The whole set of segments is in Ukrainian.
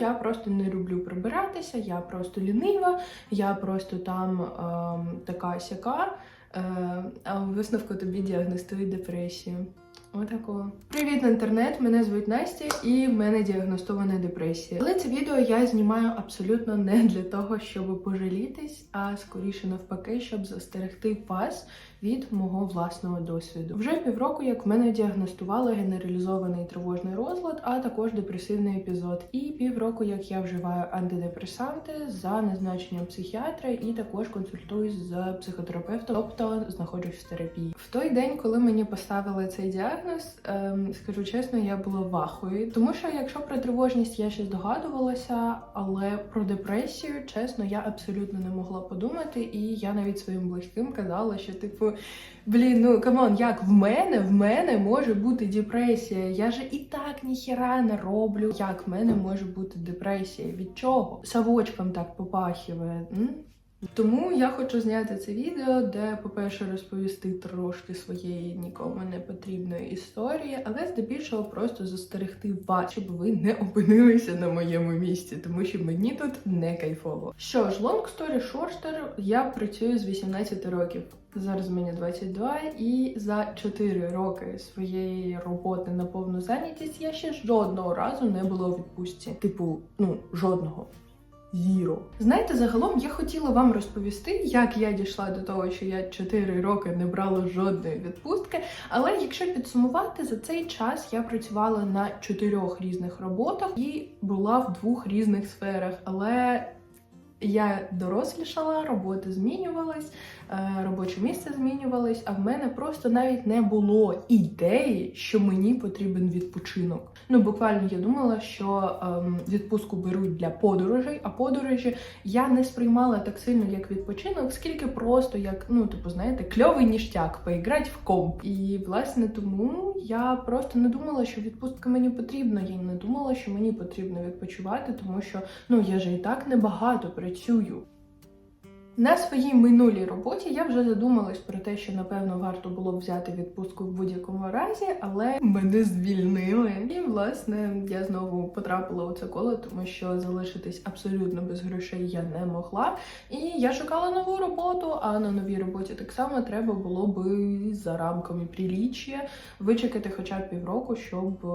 я просто не люблю прибиратися, я просто лінива, я просто там ем, така сяка. Е, а у висновку тобі діагностують депресію. Отакого. Привіт, інтернет! Мене звуть Настя і в мене діагностована депресія. Але це відео я знімаю абсолютно не для того, щоб пожалітись, а скоріше навпаки, щоб застерегти вас від мого власного досвіду. Вже півроку, як мене діагностували генералізований тривожний розлад, а також депресивний епізод. І півроку, як я вживаю антидепресанти за незначенням психіатра, і також консультуюсь з психотерапевтом, тобто знаходжусь в терапії. В той день, коли мені поставили цей діагноз, ем, скажу чесно, я була вахою, тому що якщо про тривожність я ще здогадувалася, але про депресію, чесно, я абсолютно не могла подумати, і я навіть своїм близьким казала, що типу. Блін, ну камон, як в мене в мене може бути депресія. Я же і так ніхіра не роблю. Як в мене може бути депресія? Від чого? Савочком так попахиває. М? Тому я хочу зняти це відео, де, по-перше, розповісти трошки своєї нікому не потрібної історії, але здебільшого просто застерегти вас, щоб ви не опинилися на моєму місці, тому що мені тут не кайфово. Що ж, long story shorter, я працюю з 18 років. Зараз мені 22, і за 4 роки своєї роботи на повну зайнятість я ще жодного разу не була у відпустці. Типу, ну жодного. Зіро. Знаєте, загалом я хотіла вам розповісти, як я дійшла до того, що я 4 роки не брала жодної відпустки. Але якщо підсумувати, за цей час я працювала на чотирьох різних роботах і була в двох різних сферах. Але я дорослішала, роботи змінювались, е, робоче місце змінювалось, а в мене просто навіть не було ідеї, що мені потрібен відпочинок. Ну, буквально я думала, що ем, відпустку беруть для подорожей, а подорожі я не сприймала так сильно як відпочинок, скільки просто як, ну, типу, знаєте, кльовий ніштяк, поіграти в комп. І власне тому я просто не думала, що відпустка мені потрібна. Я не думала, що мені потрібно відпочивати, тому що ну я же і так небагато працюю. На своїй минулій роботі я вже задумалась про те, що напевно варто було б взяти відпустку в будь-якому разі, але мене звільнили. І власне я знову потрапила у це коло, тому що залишитись абсолютно без грошей я не могла. І я шукала нову роботу. А на новій роботі так само треба було би за рамками приліччя вичекати хоча б півроку, щоб.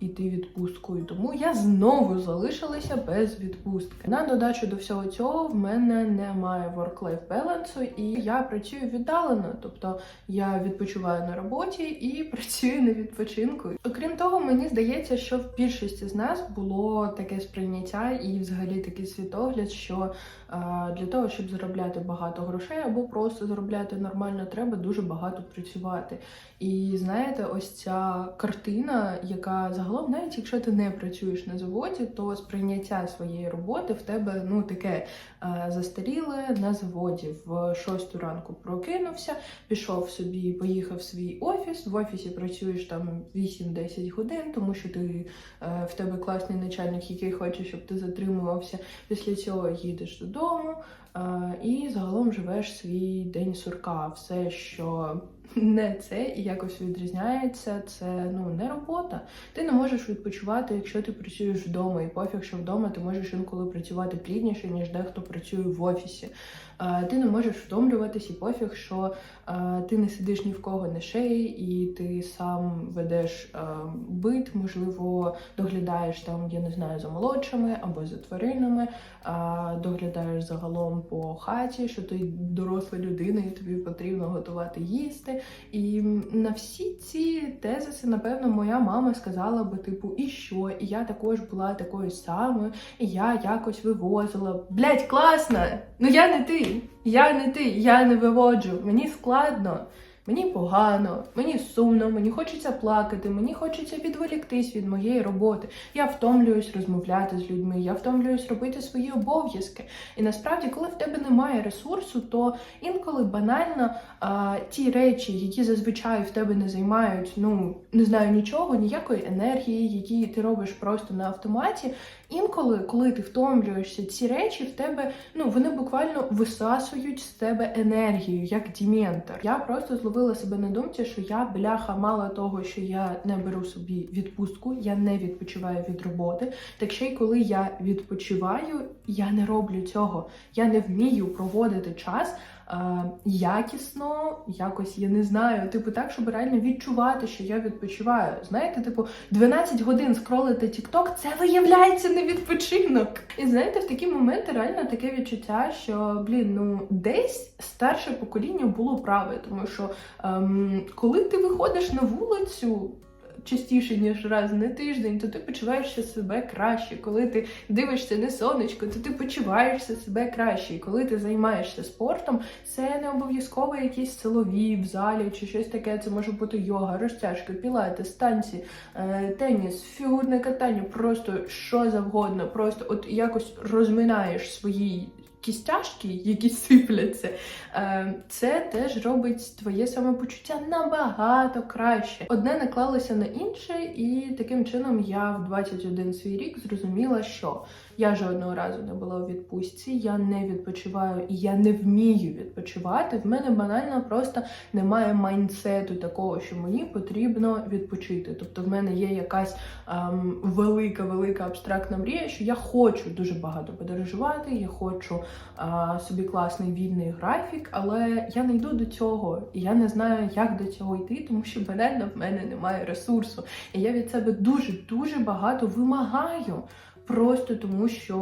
Іти відпусткою, тому я знову залишилася без відпустки. На додачу до всього цього в мене немає work-life balance, і я працюю віддалено, тобто я відпочиваю на роботі і працюю на відпочинку. Окрім того, мені здається, що в більшості з нас було таке сприйняття і, взагалі, такий світогляд, що е, для того, щоб заробляти багато грошей або просто заробляти нормально, треба дуже багато працювати. І знаєте, ось ця картина, яка загалом, навіть якщо ти не працюєш на заводі, то сприйняття своєї роботи в тебе ну таке е, застаріле на заводі. В 6 ранку прокинувся, пішов собі, поїхав в свій офіс. В офісі працюєш там 8-10 годин, тому що ти е, в тебе класний начальник, який хоче, щоб ти затримувався. Після цього їдеш додому. І загалом живеш свій день сурка. Все, що не це і якось відрізняється, це ну не робота. Ти не можеш відпочивати, якщо ти працюєш вдома, і пофіг, що вдома ти можеш інколи працювати плідніше, ніж дехто працює в офісі. Е, Ти не можеш втомлюватись, і пофіг, що е, ти не сидиш ні в кого на шиї, і ти сам ведеш е, бит, можливо, доглядаєш там, я не знаю, за молодшими або за тваринами, доглядаєш загалом по хаті, що ти доросла людина, і тобі потрібно готувати їсти. І на всі ці тезиси, напевно, моя мама сказала би, типу, і що? І я також була такою самою, і я якось вивозила. Блять, класно! Ну я не ти, я не ти, я не виводжу. Мені складно. Мені погано, мені сумно, мені хочеться плакати, мені хочеться відволіктись від моєї роботи. Я втомлююсь розмовляти з людьми, я втомлююсь робити свої обов'язки. І насправді, коли в тебе немає ресурсу, то інколи банально а, ті речі, які зазвичай в тебе не займають, ну не знаю нічого, ніякої енергії, які ти робиш просто на автоматі. Інколи, коли ти втомлюєшся, ці речі в тебе ну вони буквально висасують з тебе енергію, як діментор. Я просто зловила себе на думці, що я бляха мало того, що я не беру собі відпустку, я не відпочиваю від роботи. Так ще й коли я відпочиваю, я не роблю цього. Я не вмію проводити час. Е, Якісно, якось я не знаю, типу так, щоб реально відчувати, що я відпочиваю. Знаєте, типу, 12 годин скролити TikTok – це виявляється не відпочинок. І знаєте, в такі моменти реально таке відчуття, що блін, ну десь старше покоління було праве, тому що ем, коли ти виходиш на вулицю. Частіше ніж раз на тиждень, то ти почуваєшся себе краще. Коли ти дивишся на сонечко, то ти почуваєшся себе краще. І коли ти займаєшся спортом, це не обов'язково якісь силові в залі чи щось таке. Це може бути йога, розтяжка, пілати, станці, е, теніс, фігурне катання, просто що завгодно. Просто от якось розминаєш свої кістяшки, які сипляться. Е, Це теж робить твоє самопочуття набагато краще. Одне наклалося на інше, і таким чином я в 21 свій рік зрозуміла, що я жодного разу не була у відпустці, я не відпочиваю і я не вмію відпочивати. В мене банально просто немає майнсету такого, що мені потрібно відпочити. Тобто, в мене є якась ем, велика, велика абстрактна мрія, що я хочу дуже багато подорожувати, я хочу собі класний вільний графік, але я не йду до цього, і я не знаю, як до цього йти, тому що банально в мене немає ресурсу. І я від себе дуже дуже багато вимагаю. Просто тому, що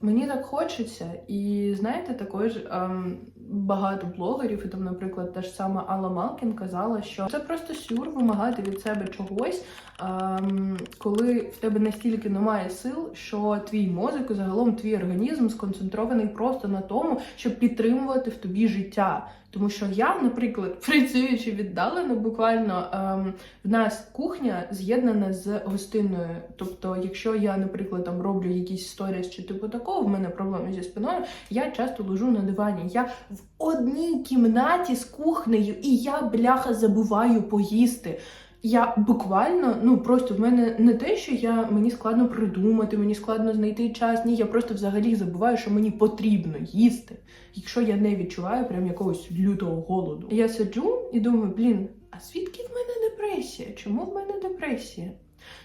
мені так хочеться, і знаєте, також ем, багато блогерів, і там, наприклад, та ж сама Алла Малкін казала, що це просто сюр вимагати від себе чогось, ем, коли в тебе настільки немає сил, що твій мозок загалом твій організм сконцентрований просто на тому, щоб підтримувати в тобі життя. Тому що я, наприклад, працюючи віддалено, буквально ем, в нас кухня з'єднана з гостиною. Тобто, якщо я, наприклад, там роблю якісь сторіс чи типу такого, в мене проблеми зі спиною, я часто лежу на дивані. Я в одній кімнаті з кухнею, і я бляха забуваю поїсти. Я буквально, ну просто в мене не те, що я мені складно придумати, мені складно знайти час. Ні, я просто взагалі забуваю, що мені потрібно їсти, якщо я не відчуваю прям якогось лютого голоду. Я сиджу і думаю, блін, а звідки в мене депресія? Чому в мене депресія?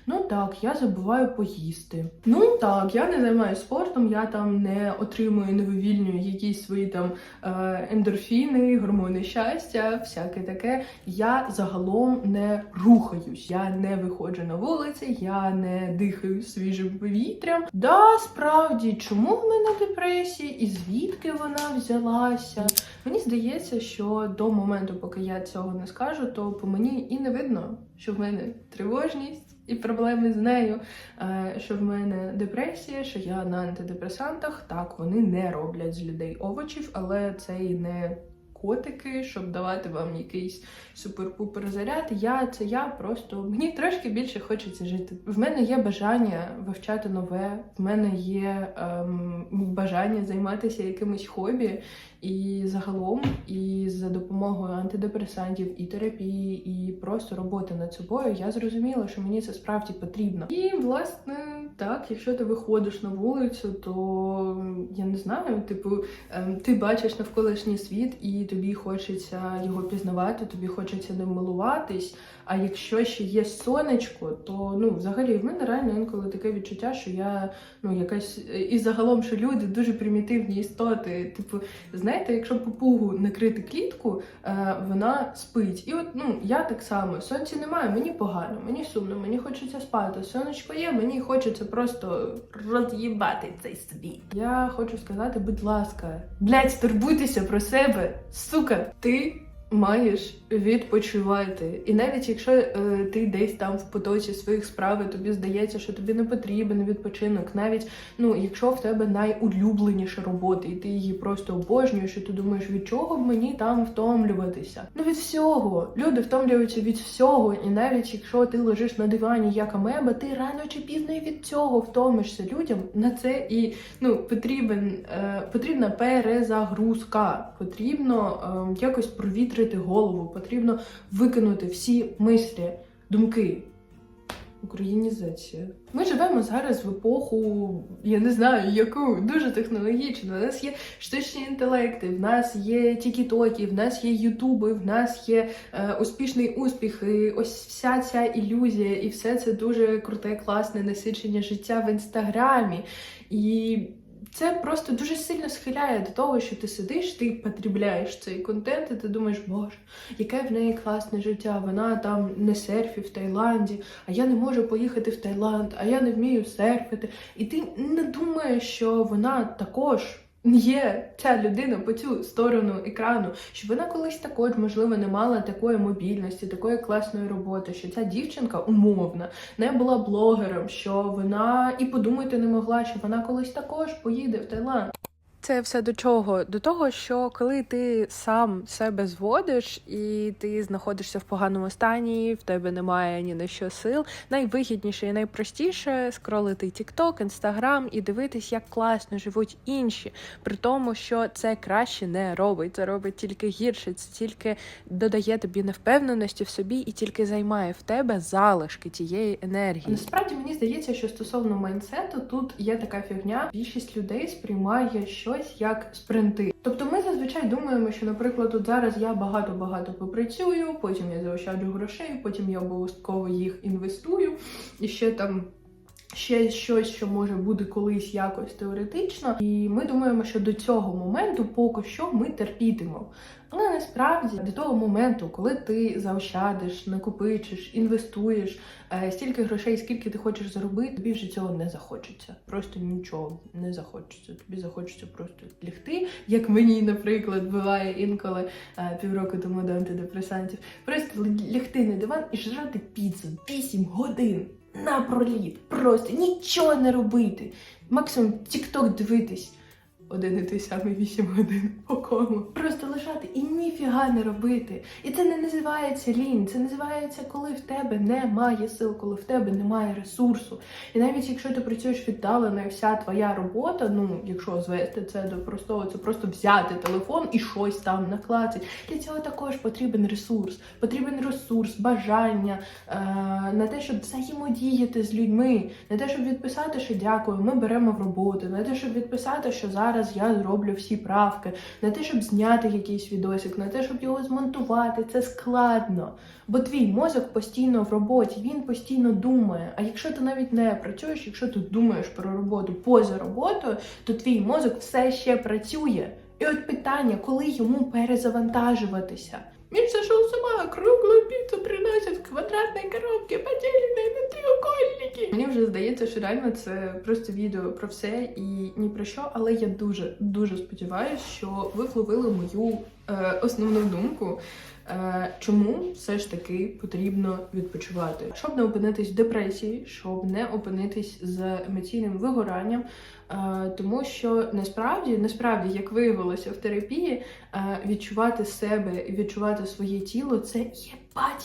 Ну так, я забуваю поїсти. Ну так, я не займаюся спортом, я там не отримую, не вивільнюю якісь свої там е, ендорфіни, гормони щастя, всяке таке. Я загалом не рухаюсь, я не виходжу на вулиці, я не дихаю свіжим повітрям. Да, справді, чому в мене депресія і звідки вона взялася? Мені здається, що до моменту, поки я цього не скажу, то по мені і не видно, що в мене тривожність. І проблеми з нею, е, що в мене депресія, що я на антидепресантах. Так, вони не роблять з людей овочів, але це і не котики, щоб давати вам якийсь супер-пупер заряд. Я це я просто мені трошки більше хочеться жити. В мене є бажання вивчати нове, в мене є ем, бажання займатися якимось хобі. І загалом, і за допомогою антидепресантів, і терапії, і просто роботи над собою, я зрозуміла, що мені це справді потрібно. І власне, так, якщо ти виходиш на вулицю, то я не знаю, типу, ем, ти бачиш навколишній світ, і тобі хочеться його пізнавати, тобі хочеться ним милуватись. А якщо ще є сонечко, то ну взагалі в мене реально інколи таке відчуття, що я ну якась і загалом, що люди дуже примітивні істоти. Типу, знаєте, якщо попугу накрити клітку, е, вона спить. І от ну я так само сонця немає, мені погано, мені сумно, мені хочеться спати. Сонечко є, мені хочеться просто роз'їбати цей світ. Я хочу сказати, будь ласка, блядь, турбуйтеся про себе, сука, ти. Маєш відпочивати, і навіть якщо е, ти десь там в потоці своїх справ, і тобі здається, що тобі не потрібен відпочинок, навіть ну якщо в тебе найулюбленіша робота, і ти її просто обожнюєш, і ти думаєш, від чого б мені там втомлюватися? Ну від всього люди втомлюються від всього, і навіть якщо ти лежиш на дивані як амеба, ти рано чи пізно і від цього втомишся людям. На це і ну потрібен е, потрібна перезагрузка, потрібно е, якось провітрити голову, потрібно викинути всі мислі, думки. Українізація. Ми живемо зараз в епоху, я не знаю, яку дуже технологічну. У нас є штучні інтелекти, в нас є тікітоки, в нас є ютуби, в нас є е, успішний успіх. І ось вся ця ілюзія, і все це дуже круте, класне насичення життя в інстаграмі. І це просто дуже сильно схиляє до того, що ти сидиш, ти потребляєш цей контент, і ти думаєш, боже, яке в неї класне життя. Вона там не серфі в Таїланді, а я не можу поїхати в Таїланд, а я не вмію серфити. І ти не думаєш, що вона також. Є ця людина по цю сторону екрану, що вона колись також, можливо, не мала такої мобільності, такої класної роботи, що ця дівчинка умовна не була блогером, що вона і подумати не могла, що вона колись також поїде в Таїланд. Це все до чого? До того, що коли ти сам себе зводиш і ти знаходишся в поганому стані, в тебе немає ні на що сил, найвигідніше і найпростіше скролити TikTok, Instagram і дивитись, як класно живуть інші, при тому, що це краще не робить. Це робить тільки гірше, це тільки додає тобі невпевненості в собі і тільки займає в тебе залишки тієї енергії. Насправді мені здається, що стосовно майнсету тут є така фігня. Більшість людей сприймає щось як спринти. Тобто ми зазвичай думаємо, що, наприклад, от зараз я багато-багато попрацюю, потім я заощаджу грошей, потім я обов'язково їх інвестую і ще там. Ще щось, що може бути колись якось теоретично, і ми думаємо, що до цього моменту поки що ми терпітимо. Але насправді до того моменту, коли ти заощадиш, накопичиш, інвестуєш е, стільки грошей, скільки ти хочеш заробити, тобі вже цього не захочеться. Просто нічого не захочеться. Тобі захочеться просто лягти, як мені, наприклад, буває інколи е, півроку тому до антидепресантів. Просто лягти на диван і жрати піцу 8 годин напроліт. Просто нічого не робити. Максимум тік-ток дивитись. Один і той самий 8 годин по кому. Просто лежати і ніфіга не робити. І це не називається лінь, це називається, коли в тебе немає сил, коли в тебе немає ресурсу. І навіть якщо ти працюєш віддалено, і вся твоя робота, ну якщо звести це до простого, це просто взяти телефон і щось там наклацати. Для цього також потрібен ресурс. Потрібен ресурс, бажання е- на те, щоб взаємодіяти з людьми, на те, щоб відписати, що дякую, ми беремо в роботу, на те, щоб відписати, що зараз я зроблю всі правки, на те, щоб зняти якийсь відосик, на те, щоб його змонтувати. Це складно. Бо твій мозок постійно в роботі, він постійно думає. А якщо ти навіть не працюєш, якщо ти думаєш про роботу поза роботою, то твій мозок все ще працює. І от питання, коли йому перезавантажуватися. Він зашел с ума, круглую пиццу приносят в квадратной на треугольники. Мені вже здається, що реально це просто відео про все і ні про що, але я дуже дуже сподіваюся, що ви вловили мою е, основну думку. Е, Чому все ж таки потрібно відпочивати, щоб не опинитись в депресії, щоб не опинитись з емоційним вигоранням, тому що насправді, насправді, як виявилося в терапії, е, відчувати себе і відчувати своє тіло це є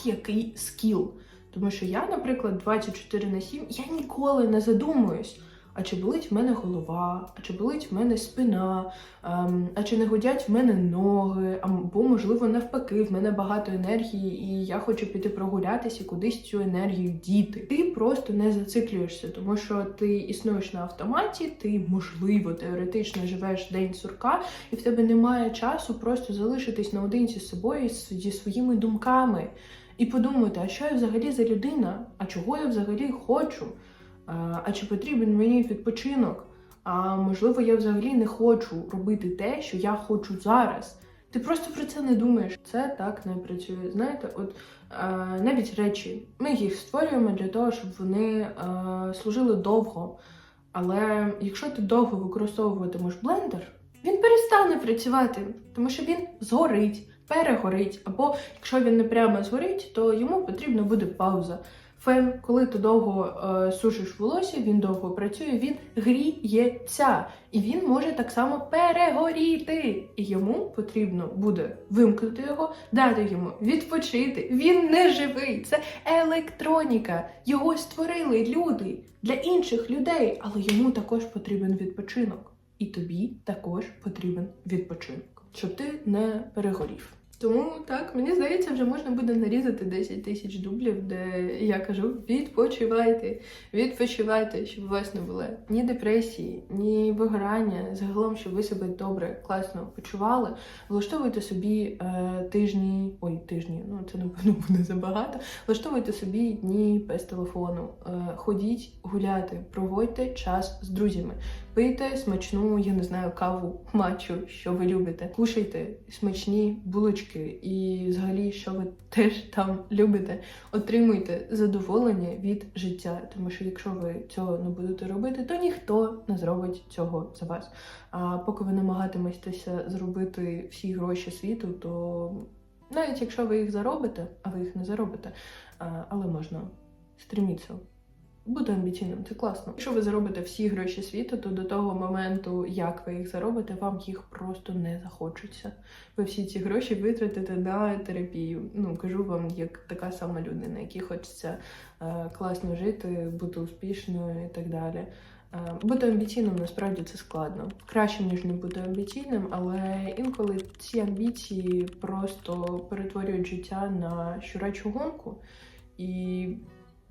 який скіл. Тому що я, наприклад, 24 на 7, я ніколи не задумуюсь. А чи болить в мене голова, а чи болить в мене спина, ем, а чи не гудять в мене ноги, або, можливо, навпаки, в мене багато енергії, і я хочу піти прогулятися і кудись цю енергію діти. Ти просто не зациклюєшся, тому що ти існуєш на автоматі, ти, можливо, теоретично живеш день сурка, і в тебе немає часу просто залишитись наодинці з собою зі своїми думками. І подумати, а що я взагалі за людина, а чого я взагалі хочу. А чи потрібен мені відпочинок? А можливо, я взагалі не хочу робити те, що я хочу зараз. Ти просто про це не думаєш. Це так не працює. Знаєте, от е, навіть речі, ми їх створюємо для того, щоб вони е, служили довго. Але якщо ти довго використовуватимеш блендер, він перестане працювати, тому що він згорить, перегорить. Або якщо він не прямо згорить, то йому потрібна буде пауза. Фен, коли ти довго е, сушиш волосся, він довго працює, він гріється. І він може так само перегоріти. І йому потрібно буде вимкнути його, дати йому відпочити. Він не живий, це електроніка. Його створили люди для інших людей, але йому також потрібен відпочинок. І тобі також потрібен відпочинок, щоб ти не перегорів. Тому так, мені здається, вже можна буде нарізати 10 тисяч дублів, де я кажу: відпочивайте, відпочивайте, щоб у вас не було ні депресії, ні вигорання. Загалом, щоб ви себе добре, класно почували. Влаштовуйте собі е, тижні, ой, тижні, ну це напевно буде забагато. Влаштовуйте собі дні без телефону. Е, ходіть гуляти, проводьте час з друзями. Пийте смачну, я не знаю, каву, матчу, що ви любите. Кушайте смачні булочки і взагалі, що ви теж там любите. Отримуйте задоволення від життя. Тому що якщо ви цього не будете робити, то ніхто не зробить цього за вас. А поки ви намагатиметеся зробити всі гроші світу, то навіть якщо ви їх заробите, а ви їх не заробите, але можна стреміться бути амбіційним, це класно. Якщо ви заробите всі гроші світу, то до того моменту, як ви їх заробите, вам їх просто не захочеться. Ви всі ці гроші витратите на терапію. Ну кажу вам, як така сама людина, якій хочеться е, класно жити, бути успішною і так далі. Е, Бути амбіційним насправді це складно. Краще, ніж не бути амбіційним, але інколи ці амбіції просто перетворюють життя на щурачу гонку, і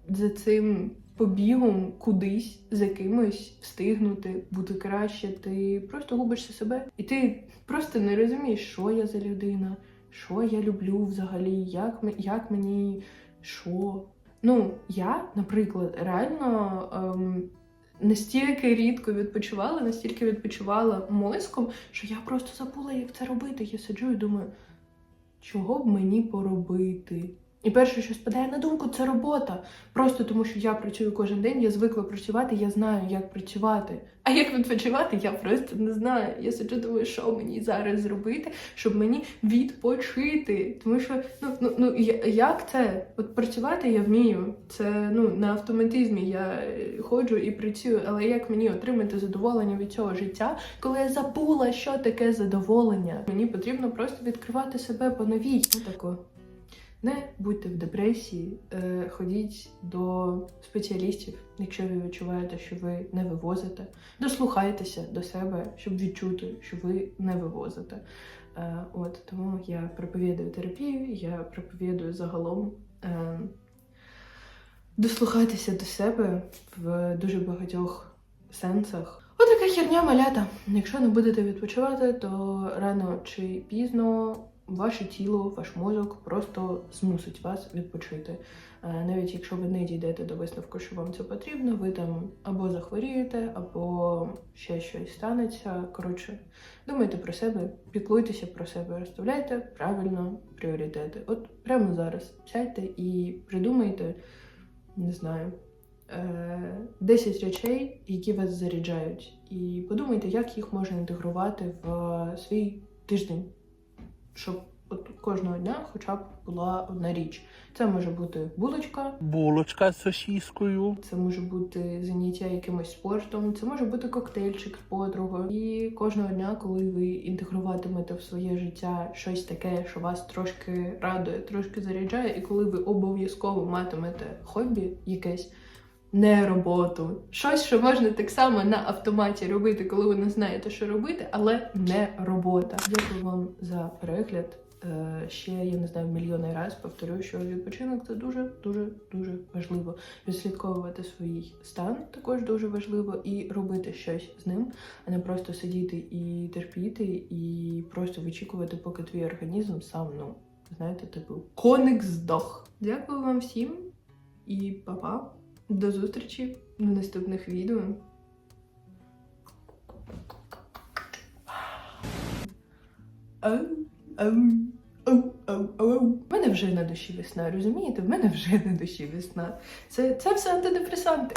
за цим побігом кудись за кимось встигнути, бути краще, ти просто губишся себе, і ти просто не розумієш, що я за людина, що я люблю взагалі, як, як мені що. Ну, я, наприклад, реально. Ем, Настільки рідко відпочивала, настільки відпочивала мозком, що я просто забула, як це робити. Я сиджу і думаю, чого б мені поробити? І перше, що спадає на думку, це робота. Просто тому, що я працюю кожен день, я звикла працювати, я знаю, як працювати. А як відпочивати, я просто не знаю. Я сиджу думаю, що мені зараз зробити, щоб мені відпочити. Тому що ну, ну, ну як це? От працювати я вмію. Це ну на автоматизмі я е, ходжу і працюю. Але як мені отримати задоволення від цього життя, коли я забула, що таке задоволення? Мені потрібно просто відкривати себе по новій. Отако. Не будьте в депресії, е, ходіть до спеціалістів, якщо ви відчуваєте, що ви не вивозите. Дослухайтеся до себе, щоб відчути, що ви не вивозите. Е, от тому я проповідую терапію, я проповідую загалом. Е, дослухайтеся до себе в дуже багатьох сенсах. Отака херня малята. Якщо не будете відпочивати, то рано чи пізно ваше тіло, ваш мозок просто змусить вас відпочити. Е, Навіть якщо ви не дійдете до висновку, що вам це потрібно, ви там або захворієте, або ще щось станеться. Коротше, думайте про себе, піклуйтеся про себе, розставляйте правильно пріоритети. От прямо зараз сядьте і придумайте, не знаю, е, 10 речей, які вас заряджають, і подумайте, як їх можна інтегрувати в свій тиждень, щоб от кожного дня хоча б була одна річ. Це може бути булочка, булочка з сосіскою. це може бути заняття якимось спортом, це може бути коктейльчик з подругою. І кожного дня, коли ви інтегруватимете в своє життя щось таке, що вас трошки радує, трошки заряджає, і коли ви обов'язково матимете хобі якесь. Не роботу, щось, що можна так само на автоматі робити, коли ви не знаєте, що робити, але не робота. Дякую вам за перегляд. Е, Ще я не знаю мільйони раз повторюю, що відпочинок це дуже дуже дуже важливо. Відслідковувати свій стан також дуже важливо і робити щось з ним, а не просто сидіти і терпіти, і просто вичікувати, поки твій організм сам, ну знаєте, типу коник здох. Дякую вам всім і па-па. До зустрічі в наступних відео. В мене вже на душі весна, розумієте? В мене вже на душі весна. Це, це все антидепресанти.